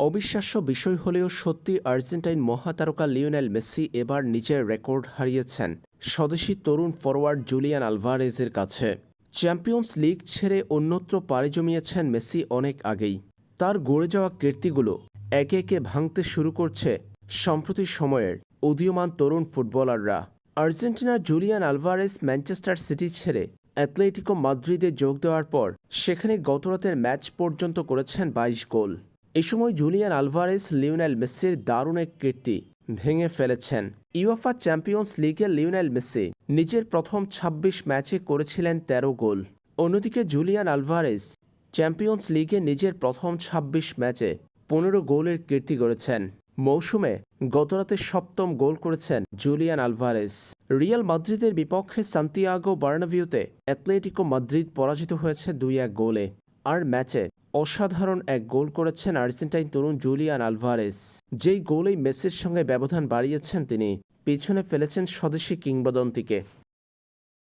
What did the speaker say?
অবিশ্বাস্য বিষয় হলেও সত্যি আর্জেন্টাইন মহাতারকা লিওনেল মেসি এবার নিজের রেকর্ড হারিয়েছেন স্বদেশি তরুণ ফরোয়ার্ড জুলিয়ান আলভারেজের কাছে। চ্যাম্পিয়ন্স লিগ ছেড়ে অন্যত্র পাড়ি জমিয়েছেন মেসি অনেক আগেই। তার গড়ে যাওয়া কীর্তিগুলো একে একে ভাঙতে শুরু করছে সম্প্রতি সময়ের উদীয়মান তরুণ ফুটবলাররা। আর্জেন্টিনার জুলিয়ান আলভারেস ম্যানচেস্টার সিটি ছেড়ে অ্যাথলেটিকো মাদ্রিদে যোগ দেওয়ার পর সেখানে গতরাতের ম্যাচ পর্যন্ত করেছেন বাইশ গোল। এ সময় জুলিয়ান আলভারেস, লিওনেল মেসির দারুণ এক কীর্তি ভেঙে ফেলেছেন। ইউএফা চ্যাম্পিয়ন্স লিগে লিওনেল মেসি নিজের প্রথম ২৬ ম্যাচে করেছিলেন ১৩ গোল। অন্যদিকে জুলিয়ান আলভারেজ চ্যাম্পিয়ন্স লিগে নিজের প্রথম ২৬ ম্যাচে পনেরো গোলের কীর্তি গড়েছেন। মৌসুমে গতরাতে সপ্তম গোল করেছেন জুলিয়ান আলভারেস। রিয়াল মাদ্রিদের বিপক্ষে সান্তিয়াগো বার্নাভিউতে অ্যাথলেটিকো মাদ্রিদ পরাজিত হয়েছে দুই এক গোলে। আর ম্যাচে অসাধারণ এক গোল করেছেন আর্জেন্টাইন তরুণ জুলিয়ান আলভারেস। যেই গোলেই মেসির সঙ্গে ব্যবধান বাড়িয়েছেন তিনি, পিছনে ফেলেছেন স্বদেশি কিংবদন্তিকে।